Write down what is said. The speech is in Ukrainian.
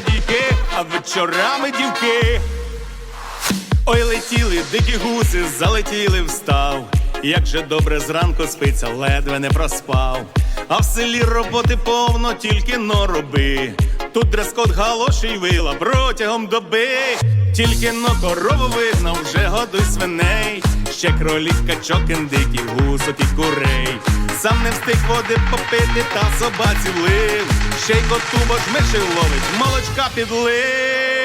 дядьки, а вечорами дівки. Ой, летіли дикі гуси, залетіли встав. Як же добре зранку спиться, ледве не проспав. А в селі роботи повно, тільки но роби. Тут дрес-код галоші й вила протягом доби. Тільки но корову видно, вже годуй свиней. Ще кролік, качок, індиків, гусок і курей. Сам не встиг води попити та собаці влив. Ще й миші ловить, молочка підлив.